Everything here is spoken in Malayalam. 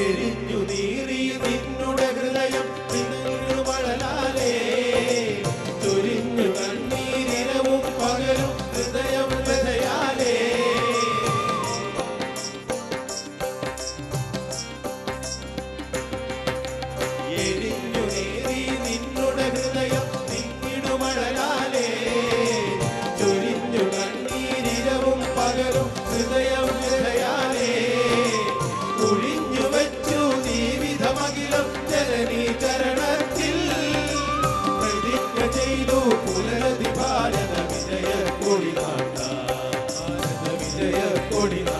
എരിഞ്ഞു നീറി നിന്നുടെ ഹൃദയം തിന്നു വളരാലേ തുരിഞ്ഞു കണ്ണീരിനവും പകലും ഹൃദയം ഹൃദയാലേ എരിഞ്ഞു നേരി നിന്നുടെ ഹൃദയം തിന്നിടു വളരാലേ തുരിഞ്ഞു കണ്ണീരിരവും പകലും ഹൃദയം கொடினா